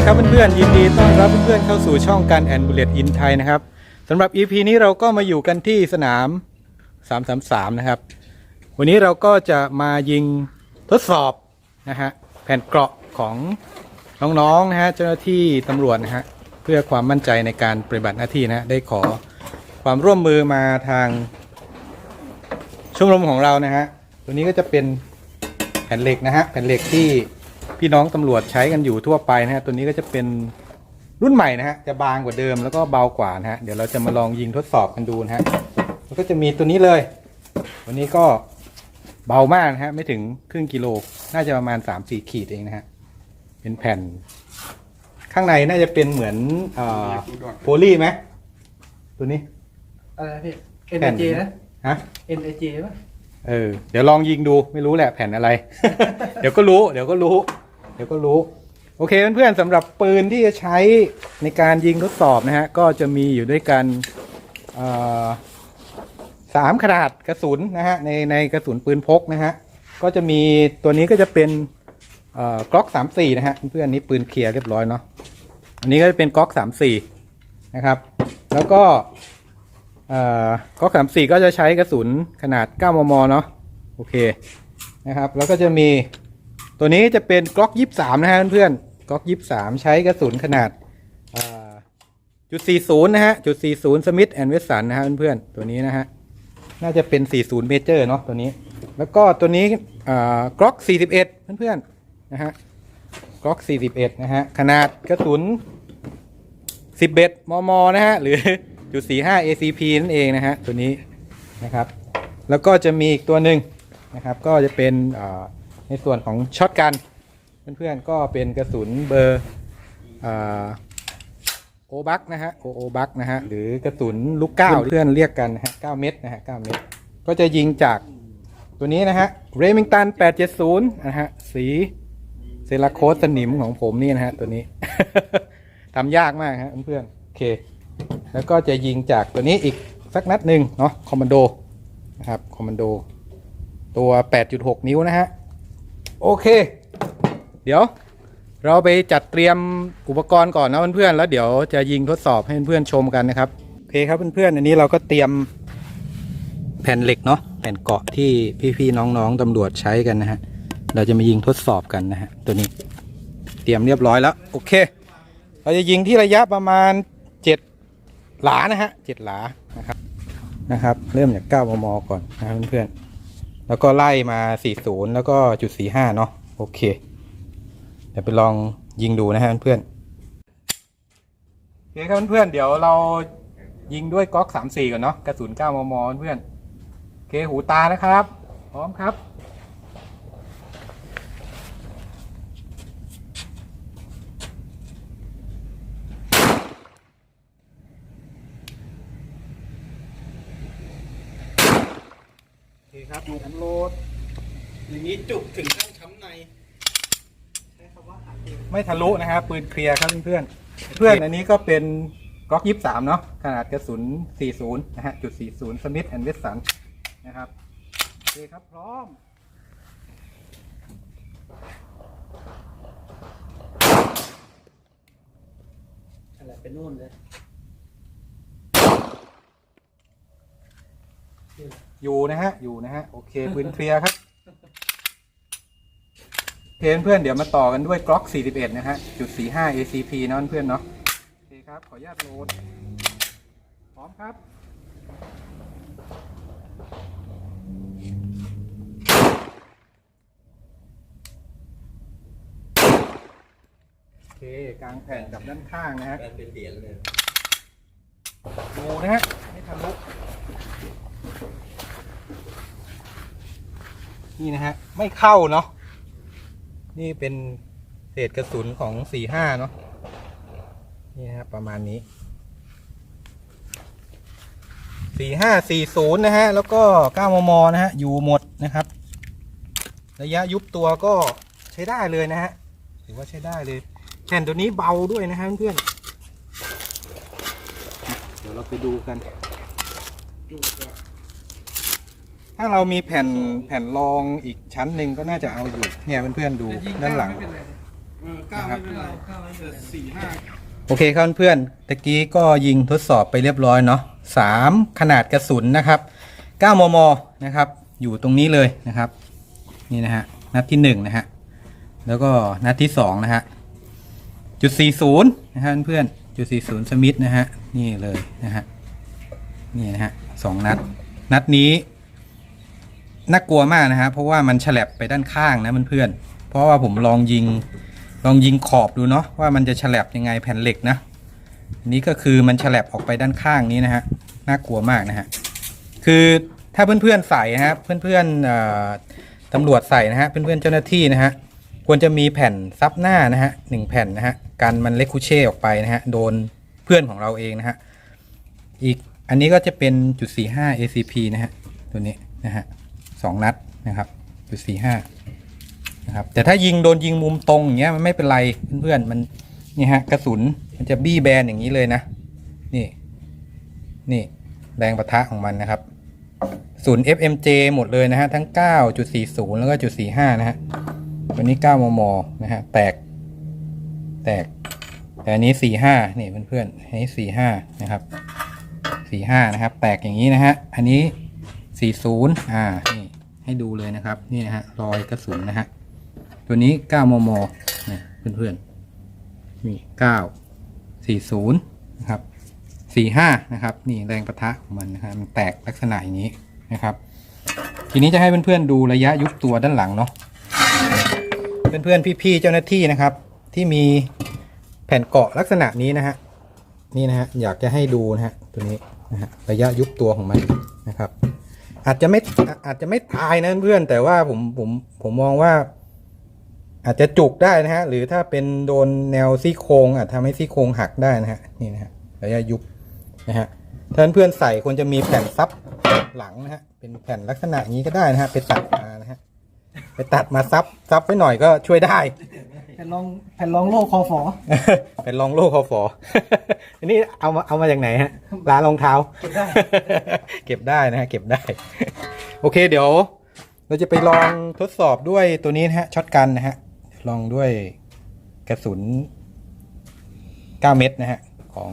ีครับเพื่อนๆยินดีต้อนรับเพื่อนๆเข้าสู่ช่องการแอนบูเลตอินไทยนะครับสำหรับ EP นี้เราก็มาอยู่กันที่สนาม 333 นะครับ วันนี้เราก็จะมายิงทดสอบนะฮะแผ่นเกราะของน้องๆนะฮะเจ้าหน้าที่ตำรวจนะฮะเพื่อความมั่นใจในการปฏิบัติหน้าที่นะฮะได้ขอความร่วมมือมาทางชมรมของเรานะฮะตัวนี้ก็จะเป็นแผ่นเหล็กนะฮะแผ่นเหล็กที่ พี่น้องตำรวจใช้กันอยู่ทั่วไปนะฮะตัวนี้ก็จะเป็นรุ่นใหม่นะฮะจะบางกว่าเดิมแล้วก็เบากว่านะฮะเดี๋ยวเราจะมาลองยิงทดสอบกันดูนะฮะแล้วก็จะมีตัวนี้เลยตัวนี้ก็เบามากนะฮะไม่ถึงครึ่งกิโลน่าจะประมาณ3ามสี่ขีดเองนะฮะเป็นแผ่น ข้างในน่าจะเป็นเหมือนเอ่อโพลีไหมตัวนี้อะไรนะพี่แผ่น NIJ นะ ฮะ NIJ ป่ะ เออ เดี๋ยวลองยิงดูไม่รู้แหละแผ่นอะไร เดี๋ยวก็รู้ เดี๋ยวก็รู้เดี๋ยวก็รู้ โอเคเพื่อนๆสำหรับปืนที่จะใช้ในการยิงทดสอบนะฮะ ก็จะมีอยู่ด้วยกันสามขนาดกระสุนนะฮะ ในในกระสุนปืนพกนะฮะ ก็จะมีตัวนี้ก็จะเป็นกล็อกสามสี่นะฮะเพื่อนๆนี้ปืนเคลียร์เรียบร้อยเนาะอันนี้ก็จะเป็นกล็อกสามสี่นะครับ แล้วก็เอ่อกสามสี่ก็จะใช้กระสุนขนาด9มม เนาะโอเคนะครับ แล้วก็จะมี ตัวนี้จะเป็นกล็อก23นะฮะเพื่อนๆกล็อก23ใช้กระสุนขนาดเอ่อจุด40นะฮะจุด40 Smith and Wesson นนะฮะเพื่อนๆตัวนี้นะฮะน่าจะเป็น40 Major เบเจอร์เนาะตัวนี้ แล้วก็ตัวนี้เอ่อกล็อก41เพื่อนๆนะฮะกล็อก41นะฮะขนาดกระสุน11มมนะฮะหรือจุด45 ACP นั่นเองนะฮะตัวนี้นะครับ แล้วก็จะมีอีกตัวหนึ่งนะครับก็จะเป็นอ่อ ในส่วนของช็อตกันเพื่อนๆก็เป็นกระสุนเบอร์โอบักนะฮะโอโอบักนะฮะหรือกระสุนลูกเก้าเพื่อนเรียกกันนะฮะ9เม็ดนะฮะ9เม็ดก็จะยิงจากตัวนี้นะฮะเรมิงตัน870นะฮะสีเซราโคสสนิมของผมนี่นะฮะตัวนี้ทำยากมากฮะเพื่อนๆโอเค แล้วก็จะยิงจากตัวนี้อีกสักนัดหนึ่งเนาะคอมมานโดนะครับคอมมานโดตัว 8.6 นิ้วนะฮะ โอเค เดี๋ยวเราไปจัดเตรียมอุปกรณ์ก่อนนะเพื่อนๆแล้วเดี๋ยวจะยิงทดสอบให้เพื่อนๆชมกันนะครับโอเคครับเพื่อนๆอันนี้เราก็เตรียมแผ่นเหล็กเนาะแผ่นเกาะที่พี่ๆน้องๆตำรวจใช้กันนะฮะเราจะมายิงทดสอบกันนะฮะตัวนี้เตรียมเรียบร้อยแล้วโอเค เราจะยิงที่ระยะประมาณ7หลานะฮะ7หลานะครับนะครับ เริ่มจาก9มมก่อนนะเพื่อนๆ แล้วก็ไล่มา 40 แล้วก็จุด45 เนาะโอเค เดี๋ยวไปลองยิงดูนะฮะเพื่อนโอเคครับเพื่อนๆเดี๋ยวเรายิงด้วยก๊อก 34 ก่อนเนาะกระสุน 9 มม เพื่อนโอเคหูตานะครับ พร้อมครับ โอเคครับดูอันโหลด อย่างนี้จุกถึงขั้นช้ำใน ใช้คำว่าหาเองไม่ทะลุนะครับ ปืนเคลียร์ครับเพื่อนๆเพื่อนอันนี้ก็เป็นกล็อกยี่สามเนาะขนาดกระสุน 40 นะฮะจุด 40 Smith and Wesson นะครับโอเคครับพร้อมอะไรไปนู่นเลย อยู่นะฮะ อยู่นะฮะ โอเคปืนเคลียร์ครับเพนเพื่อนๆเดี๋ยวมาต่อกันด้วยกล็อก 41 นะฮะ จุด 45 ACP เนาะเพื่อนๆเนาะ โอเคครับ ขออนุญาตโหลด พร้อมครับ โอเค กลางแผ่นกับด้านข้างนะฮะ เป็นเหรียญเลยดูนะฮะ ไม่ทะลุ นี่นะฮะ ไม่เข้าเนาะนี่เป็นเศษกระสุนของสี่ห้าเนาะนี่นะฮะประมาณนี้สี่ห้าสี่ศูนย์นะฮะ แล้วก็เก้ามมนะฮะ อยู่หมดนะครับ ระยะยุบตัวก็ใช้ได้เลยนะฮะถือว่าใช้ได้เลยแผ่นตัวนี้เบาด้วยนะฮะเพื่อนเดี๋ยวเราไปดูกัน ถ้าเรามีแผ่นแผ่นรองอีกชั้นหนึ่งก็น่าจะเอาอยู่เนี่ยเพื่อนๆดูด้านหลังไม่เป็นไรเออเก้าไม่เป็นไรแต่สี่ห้าโอเคครับเพื่อนๆตะกี้ก็ยิงทดสอบไปเรียบร้อยเนาะสามขนาดกระสุนนะครับ9มมนะครับ อยู่ตรงนี้เลยนะครับ นี่นะฮะนัดที่1นะฮะแล้วก็นัดที่2นะฮะจุด40นะฮะเพื่อนๆจุด40สมิธนะฮะนี่เลยนะฮะนี่นะฮะสองนัด นัดนี้ น่ากลัวมากนะฮะเพราะว่ามันฉลับไปด้านข้างนะเพื่อนๆเพราะว่าผมลองยิงลองยิงขอบดูเนาะว่ามันจะฉลับยังไงแผ่นเหล็กนะนี้ก็คือมันฉลับออกไปด้านข้างนี้นะฮะน่ากลัวมากนะฮะคือถ้าเพื่อนๆใส่นะฮะเพื่อนๆเอ่อตำรวจใส่นะฮะเพื่อนๆเจ้าหน้าที่นะฮะควรจะมีแผ่นซับหน้านะฮะหนึ่งแผ่นนะฮะกันมันเล็กคูเช่ออกไปนะฮะโดนเพื่อนของเราเองนะฮะอีกอันนี้ก็จะเป็นจุด45 ACP นะฮะตัวนี้นะฮะ สองนัดนะครับจุด45นะครับแต่ถ้ายิงโดนยิงมุมตรงอย่างเงี้ยมันไม่เป็นไรเพื่อนๆมันนี่ฮะกระสุนมันจะบี้แบนอย่างนี้เลยนะ นี่ นี่แรงประทะของมันนะครับศูนย์ FMJ หมดเลยนะฮะ ทั้ง 9.40 แล้วก็จุด45 นะฮะตัวนี้ 9 มม นะฮะ แตก แตก แต่อันนี้ 45 นี่เพื่อนๆอันนี้ 45 นะครับ 45 นะครับ แตกอย่างนี้นะฮะ อันนี้ 40 อ่านี่ ให้ดูเลยนะครับ นี่นะฮะรอยกระสุนนะฮะตัวนี้ 9 มมนะเพื่อนๆนี่9 40นะครับ45นะครับ นี่แรงประทะของมันนะครับมันแตกลักษณะอย่างนี้นะครับ ทีนี้จะให้เพื่อนๆดูระยะยุบตัวด้านหลังเนาะเพื่อนๆพี่ๆเจ้าหน้าที่นะครับ ที่มีแผ่นเกาะลักษณะนี้นะฮะนี่นะฮะอยากจะให้ดูนะฮะตัวนี้นะฮะระยะยุบตัวของมันนะครับ อาจจะไม่อาจจะไม่ตายนะเพื่อนแต่ว่าผมผมผมมองว่า อาจจะจุกได้นะฮะ หรือถ้าเป็นโดนแนวซี่โครงอาจทำให้ซี่โครงหักได้นะฮะนี่นะฮะระยะยุบนะฮะถ้าเพื่อนใส่ควรจะมีแผ่นซับหลังนะฮะเป็นแผ่นลักษณะนี้ก็ได้นะฮะไปตัดมานะฮะไปตัดมาซับซับไว้หน่อยก็ช่วยได้ ผ่นรองแผ่นรองโล่คอฝอเป็นรองโลกคอฟออันนี้เอามาเอามาจากไหนฮะ ร้านรองเท้า เก็บได้ เก็บได้นะฮะเก็บได้ โอเคเดี๋ยว เราจะไปลองทดสอบด้วยตัวนี้นะฮะช็อตกันนะฮะ ลองด้วยกระสุน 9 เม็ดนะฮะ ของ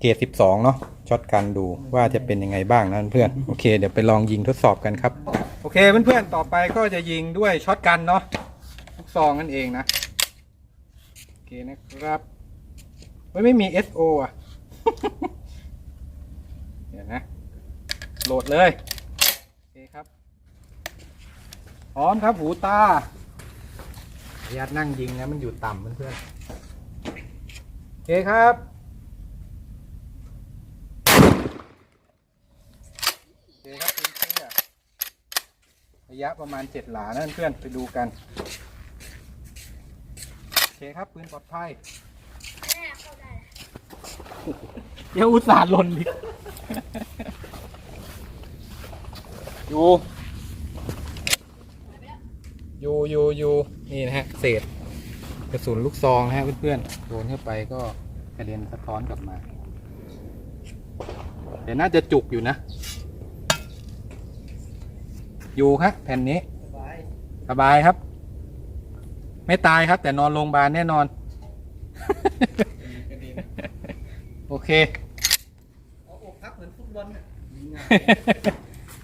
เกรด12 เนาะช็อตกันดูว่าจะเป็นยังไงบ้างนะเพื่อนๆโอเคเดี๋ยวไปลองยิงทดสอบกันครับ โอเคเพื่อนๆต่อไปก็จะยิงด้วยช็อตกันเนาะลูก ซองนั่นเองนะโอเคนะครับเฮ้ยไม่มี SO อะ เดี๋ยวนะ โหลดเลย โอเคครับ พร้อมครับหูตาญาตนั่งยิงนะมันอยู่ต่ำเพื่อนๆโอเคครับโอเคครับปืนเชื่อระยะประมาณเจ็ดหลานะเพื่อนๆไปดูกัน เคครับปืนปลอดภัยเดี๋ยวอุตส่าห์หล่นดิอยู่ อยู่อยู่อยู่นี่นะฮะ เศษกระสุนลูกซองนะฮะเพื่อนๆ โดนเข้าไปก็กระเด็นสะท้อนกลับมา เดี๋ยวน่าจะจุกอยู่นะ อยู่ครับแผ่นนี้ สบายสบายครับ ไม่ตายครับ แต่นอนโรงพยาบาลแน่นอน โอเคเอาอกพักเหมือนฟุตบอลเนี่ยยิงอะ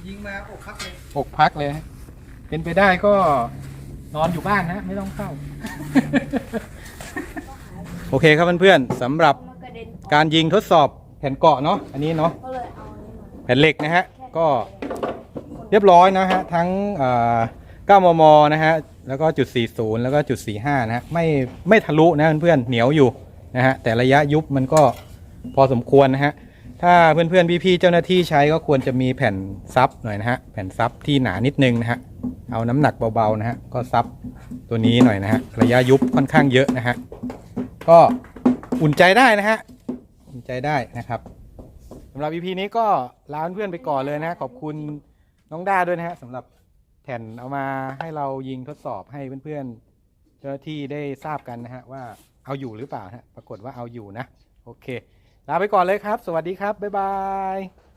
ยิงมาอกพักเลยอกพักเลยฮะเป็นไปได้ก็นอนอยู่บ้านนะไม่ต้องเข้า โอเคครับเพื่อนๆสำหรับมันกระเด็นออกการยิงทดสอบแผ่นเกาะเนาะอันนี้เนาะก็เลยเอาอันนี้มาแผ่นเหล็กนะฮะก็เรียบร้อยนะฮะทั้งเอ่อ9มมนะฮะ แล้วก็จุด 40 แล้วก็จุด 45 นะฮะไม่ไม่ทะลุนะเพื่อนๆเหนียวอยู่นะฮะแต่ระยะยุบมันก็พอสมควรนะฮะถ้าเพื่อนๆพี่ๆเจ้าหน้าที่ใช้ก็ควรจะมีแผ่นซับหน่อยนะฮะแผ่นซับที่หนานิดนึงนะฮะเอาน้ำหนักเบาๆนะฮะก็ซับตัวนี้หน่อยนะฮะระยะยุบค่อนข้างเยอะนะฮะก็อุ่นใจได้นะฮะอุ่นใจได้นะครับสำหรับ EP นี้ก็ลาเพื่อนๆไปก่อนเลยนะขอบคุณน้องด้าด้วยนะฮะสำหรับ ผ่นเอามาให้เรายิงทดสอบให้เพื่อนๆเจ้าหน้าที่ได้ทราบกันนะฮะว่าเอาอยู่หรือเปล่าฮะปรากฏว่าเอาอยู่นะ โอเค ลาไปก่อนเลยครับ สวัสดีครับ บ๊ายบาย